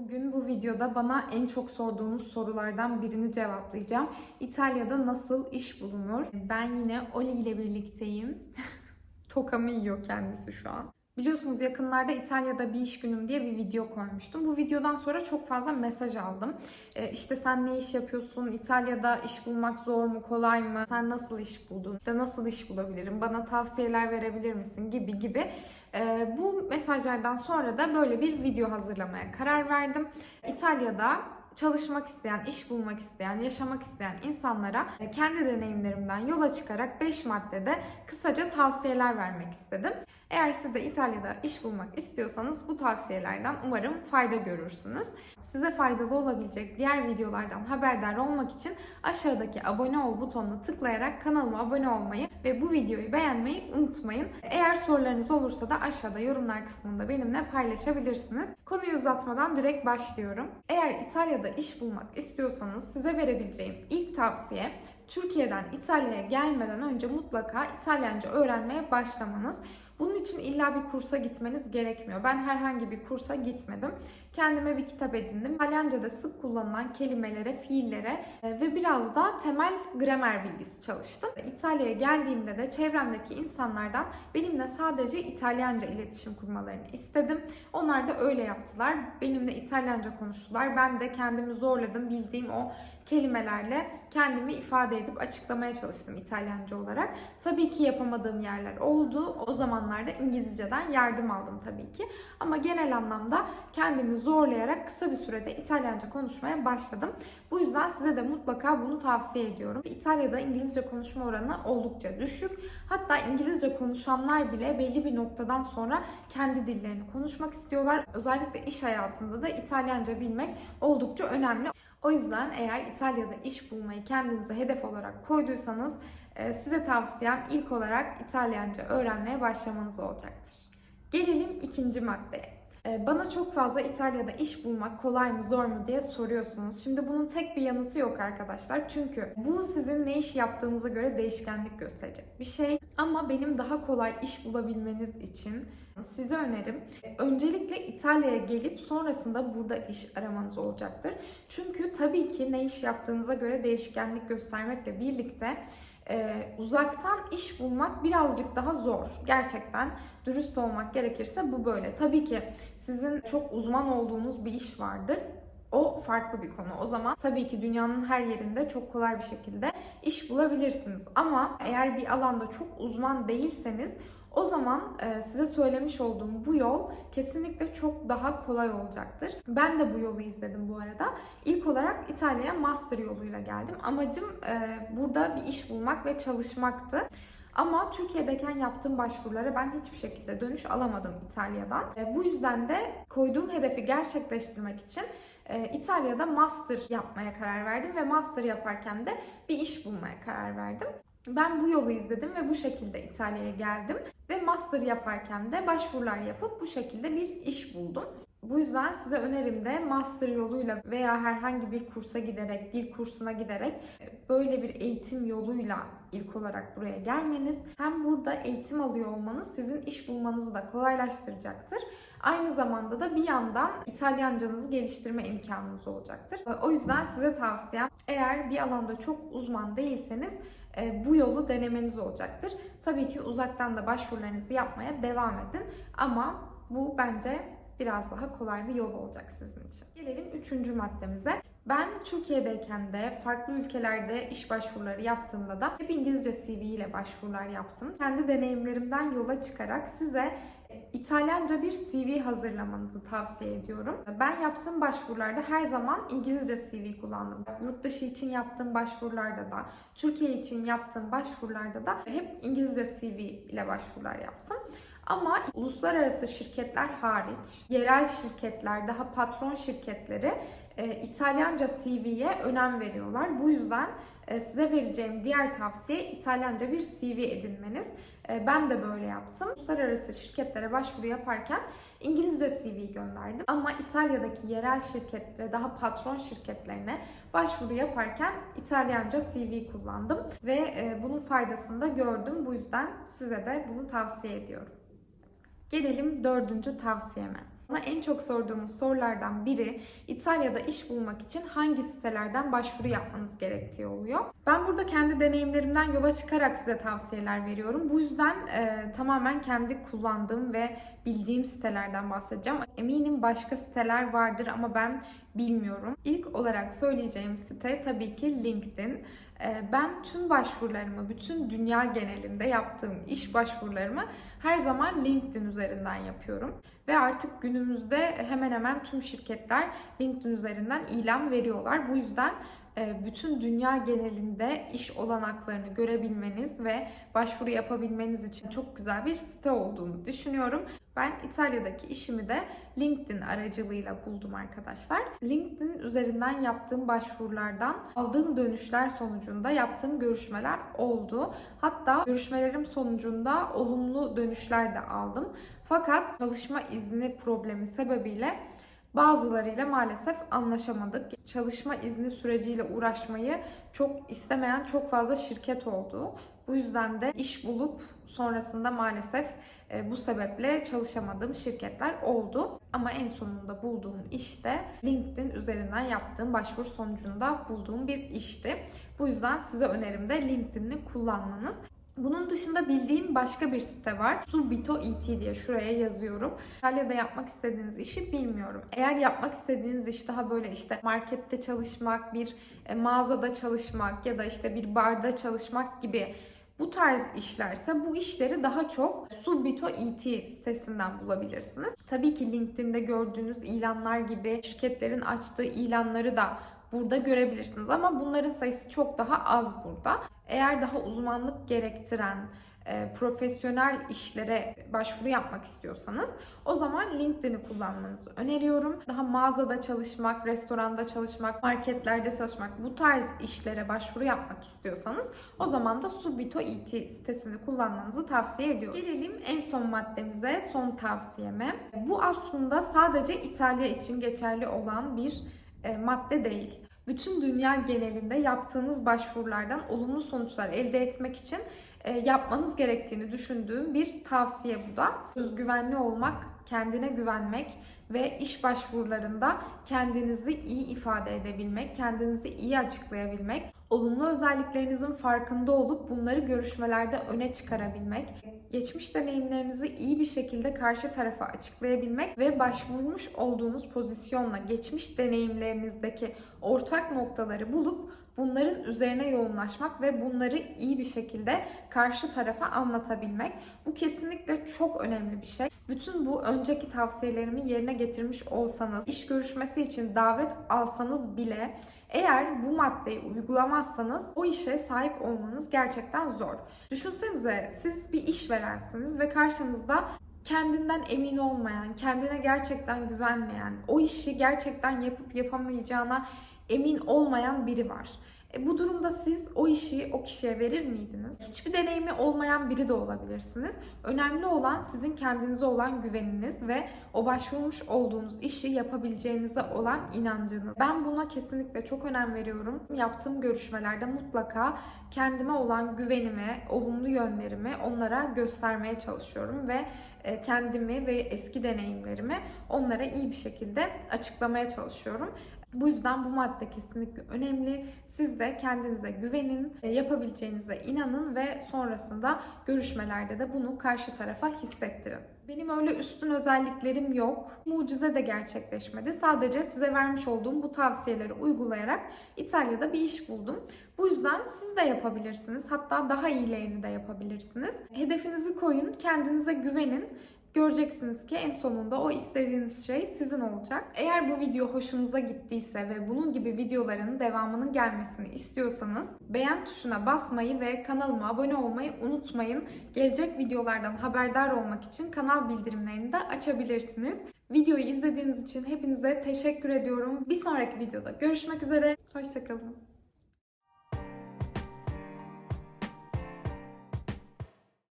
Bugün bu videoda bana en çok sorduğunuz sorulardan birini cevaplayacağım. İtalya'da nasıl iş bulunur? Ben yine Oli ile birlikteyim. Tokamı yiyor kendisi şu an. Biliyorsunuz yakınlarda İtalya'da bir iş günüm diye bir video koymuştum. Bu videodan sonra çok fazla mesaj aldım. Ee, işte sen ne iş yapıyorsun? İtalya'da iş bulmak zor mu, kolay mı? Sen nasıl iş buldun? İşte nasıl iş bulabilirim? Bana tavsiyeler verebilir misin? Gibi gibi. Ee, bu mesajlardan sonra da böyle bir video hazırlamaya karar verdim. İtalya'da çalışmak isteyen, iş bulmak isteyen, yaşamak isteyen insanlara e, kendi deneyimlerimden yola çıkarak 5 maddede kısaca tavsiyeler vermek istedim. Eğer siz de İtalya'da iş bulmak istiyorsanız bu tavsiyelerden umarım fayda görürsünüz. Size faydalı olabilecek diğer videolardan haberdar olmak için aşağıdaki abone ol butonuna tıklayarak kanalıma abone olmayı ve bu videoyu beğenmeyi unutmayın. Eğer sorularınız olursa da aşağıda yorumlar kısmında benimle paylaşabilirsiniz. Konuyu uzatmadan direkt başlıyorum. Eğer İtalya'da iş bulmak istiyorsanız size verebileceğim ilk tavsiye Türkiye'den İtalya'ya gelmeden önce mutlaka İtalyanca öğrenmeye başlamanız. Bunun için illa bir kursa gitmeniz gerekmiyor. Ben herhangi bir kursa gitmedim. Kendime bir kitap edindim. İtalyanca'da sık kullanılan kelimelere, fiillere e, ve biraz da temel gramer bilgisi çalıştım. İtalya'ya geldiğimde de çevremdeki insanlardan benimle sadece İtalyanca iletişim kurmalarını istedim. Onlar da öyle yaptılar. Benimle İtalyanca konuştular. Ben de kendimi zorladım. Bildiğim o kelimelerle kendimi ifade edip açıklamaya çalıştım İtalyanca olarak. Tabii ki yapamadığım yerler oldu. O zamanlarda İngilizceden yardım aldım tabii ki. Ama genel anlamda kendimi zorlayarak kısa bir sürede İtalyanca konuşmaya başladım. Bu yüzden size de mutlaka bunu tavsiye ediyorum. İtalya'da İngilizce konuşma oranı oldukça düşük. Hatta İngilizce konuşanlar bile belli bir noktadan sonra kendi dillerini konuşmak istiyorlar. Özellikle iş hayatında da İtalyanca bilmek oldukça önemli. O yüzden eğer İtalya'da iş bulmayı kendinize hedef olarak koyduysanız e, size tavsiyem ilk olarak İtalyanca öğrenmeye başlamanız olacaktır. Gelelim ikinci maddeye. E, Bana çok fazla İtalya'da iş bulmak kolay mı zor mu diye soruyorsunuz. Şimdi bunun tek bir yanıtı yok arkadaşlar. Çünkü bu sizin ne iş yaptığınıza göre değişkenlik gösterecek bir şey. Ama benim daha kolay iş bulabilmeniz için size önerim öncelikle İtalya'ya gelip sonrasında burada iş aramanız olacaktır. Çünkü tabii ki ne iş yaptığınıza göre değişkenlik göstermekle birlikte e, uzaktan iş bulmak birazcık daha zor. Gerçekten dürüst olmak gerekirse bu böyle. Tabii ki sizin çok uzman olduğunuz bir iş vardır. O farklı bir konu. O zaman tabii ki dünyanın her yerinde çok kolay bir şekilde iş bulabilirsiniz. Ama eğer bir alanda çok uzman değilseniz o zaman e, size söylemiş olduğum bu yol kesinlikle çok daha kolay olacaktır. Ben de bu yolu izledim bu arada. İlk olarak İtalya'ya master yoluyla geldim. Amacım e, burada bir iş bulmak ve çalışmaktı. Ama Türkiye'deyken yaptığım başvurulara ben hiçbir şekilde dönüş alamadım İtalya'dan. E, bu yüzden de koyduğum hedefi gerçekleştirmek için e, İtalya'da master yapmaya karar verdim ve master yaparken de bir iş bulmaya karar verdim. Ben bu yolu izledim ve bu şekilde İtalya'ya geldim ve master yaparken de başvurular yapıp bu şekilde bir iş buldum. Bu yüzden size önerim de master yoluyla veya herhangi bir kursa giderek, dil kursuna giderek e, böyle bir eğitim yoluyla ilk olarak buraya gelmeniz hem burada eğitim alıyor olmanız sizin iş bulmanızı da kolaylaştıracaktır. Aynı zamanda da bir yandan İtalyancanızı geliştirme imkanınız olacaktır. O yüzden size tavsiyem eğer bir alanda çok uzman değilseniz bu yolu denemeniz olacaktır. Tabii ki uzaktan da başvurularınızı yapmaya devam edin ama bu bence biraz daha kolay bir yol olacak sizin için. Gelelim üçüncü maddemize. Ben Türkiye'deyken de farklı ülkelerde iş başvuruları yaptığımda da hep İngilizce CV ile başvurular yaptım. Kendi deneyimlerimden yola çıkarak size İtalyanca bir CV hazırlamanızı tavsiye ediyorum. Ben yaptığım başvurularda her zaman İngilizce CV kullandım. Yurt dışı için yaptığım başvurularda da, Türkiye için yaptığım başvurularda da hep İngilizce CV ile başvurular yaptım. Ama uluslararası şirketler hariç, yerel şirketler, daha patron şirketleri e, İtalyanca CV'ye önem veriyorlar. Bu yüzden e, size vereceğim diğer tavsiye İtalyanca bir CV edinmeniz. E, ben de böyle yaptım. Uluslararası şirketlere başvuru yaparken İngilizce CV gönderdim. Ama İtalya'daki yerel şirketlere, daha patron şirketlerine başvuru yaparken İtalyanca CV kullandım. Ve bunun faydasını da gördüm. Bu yüzden size de bunu tavsiye ediyorum. Gelelim dördüncü tavsiyeme. Bana en çok sorduğunuz sorulardan biri İtalya'da iş bulmak için hangi sitelerden başvuru yapmanız gerektiği oluyor. Ben burada kendi deneyimlerimden yola çıkarak size tavsiyeler veriyorum. Bu yüzden e, tamamen kendi kullandığım ve bildiğim sitelerden bahsedeceğim. Eminim başka siteler vardır ama ben bilmiyorum. İlk olarak söyleyeceğim site tabii ki LinkedIn. Ee, Ben tüm başvurularımı, bütün dünya genelinde yaptığım iş başvurularımı her zaman LinkedIn üzerinden yapıyorum. Ve artık günümüzde hemen hemen tüm şirketler LinkedIn üzerinden ilan veriyorlar. Bu yüzden e, bütün dünya genelinde iş olanaklarını görebilmeniz ve başvuru yapabilmeniz için çok güzel bir site olduğunu düşünüyorum. Ben İtalya'daki işimi de LinkedIn aracılığıyla buldum arkadaşlar. LinkedIn üzerinden yaptığım başvurulardan aldığım dönüşler sonucunda yaptığım görüşmeler oldu. Hatta görüşmelerim sonucunda olumlu dönüşler de aldım. Fakat çalışma izni problemi sebebiyle Bazılarıyla maalesef anlaşamadık. Çalışma izni süreciyle uğraşmayı çok istemeyen çok fazla şirket oldu. Bu yüzden de iş bulup sonrasında maalesef bu sebeple çalışamadığım şirketler oldu. Ama en sonunda bulduğum iş de LinkedIn üzerinden yaptığım başvuru sonucunda bulduğum bir işti. Bu yüzden size önerim de LinkedIn'i kullanmanız. Bunun dışında bildiğim başka bir site var. Subito ET diye şuraya yazıyorum. İtalya'da yapmak istediğiniz işi bilmiyorum. Eğer yapmak istediğiniz iş daha böyle işte markette çalışmak, bir e, mağazada çalışmak ya da işte bir barda çalışmak gibi bu tarz işlerse bu işleri daha çok Subito ET sitesinden bulabilirsiniz. Tabii ki LinkedIn'de gördüğünüz ilanlar gibi şirketlerin açtığı ilanları da burada görebilirsiniz ama bunların sayısı çok daha az burada. Eğer daha uzmanlık gerektiren e, profesyonel işlere başvuru yapmak istiyorsanız o zaman LinkedIn'i kullanmanızı öneriyorum. Daha mağazada çalışmak, restoranda çalışmak, marketlerde çalışmak bu tarz işlere başvuru yapmak istiyorsanız o zaman da Subito ET sitesini kullanmanızı tavsiye ediyorum. Gelelim en son maddemize, son tavsiyeme. Bu aslında sadece İtalya için geçerli olan bir e, madde değil. Bütün dünya genelinde yaptığınız başvurulardan olumlu sonuçlar elde etmek için yapmanız gerektiğini düşündüğüm bir tavsiye bu da. Özgüvenli olmak, kendine güvenmek ve iş başvurularında kendinizi iyi ifade edebilmek, kendinizi iyi açıklayabilmek, olumlu özelliklerinizin farkında olup bunları görüşmelerde öne çıkarabilmek, geçmiş deneyimlerinizi iyi bir şekilde karşı tarafa açıklayabilmek ve başvurmuş olduğunuz pozisyonla geçmiş deneyimlerinizdeki ortak noktaları bulup bunların üzerine yoğunlaşmak ve bunları iyi bir şekilde karşı tarafa anlatabilmek. Bu kesinlikle çok önemli bir şey. Bütün bu önceki tavsiyelerimi yerine getirmiş olsanız, iş görüşmesi için davet alsanız bile eğer bu maddeyi uygulamazsanız o işe sahip olmanız gerçekten zor. Düşünsenize siz bir işverensiniz ve karşınızda kendinden emin olmayan, kendine gerçekten güvenmeyen, o işi gerçekten yapıp yapamayacağına emin olmayan biri var. E bu durumda siz o işi o kişiye verir miydiniz? Hiçbir deneyimi olmayan biri de olabilirsiniz. Önemli olan sizin kendinize olan güveniniz ve o başvurmuş olduğunuz işi yapabileceğinize olan inancınız. Ben buna kesinlikle çok önem veriyorum. Yaptığım görüşmelerde mutlaka kendime olan güvenimi, olumlu yönlerimi onlara göstermeye çalışıyorum ve e, kendimi ve eski deneyimlerimi onlara iyi bir şekilde açıklamaya çalışıyorum. Bu yüzden bu madde kesinlikle önemli. Siz de kendinize güvenin, e, yapabileceğinize inanın ve sonrasında görüşmelerde de bunu karşı tarafa hissettirin. Benim öyle üstün özelliklerim yok. Mucize de gerçekleşmedi. Sadece size vermiş olduğum bu tavsiyeleri uygulayarak İtalya'da bir iş buldum. Bu yüzden siz de yapabilirsiniz. Hatta daha iyilerini de yapabilirsiniz. Hedefinizi koyun, kendinize güvenin Göreceksiniz ki en sonunda o istediğiniz şey sizin olacak. Eğer bu video hoşunuza gittiyse ve bunun gibi videoların devamının gelmesini istiyorsanız beğen tuşuna basmayı ve kanalıma abone olmayı unutmayın. Gelecek videolardan haberdar olmak için kanal bildirimlerini de açabilirsiniz. Videoyu izlediğiniz için hepinize teşekkür ediyorum. Bir sonraki videoda görüşmek üzere. Hoşçakalın.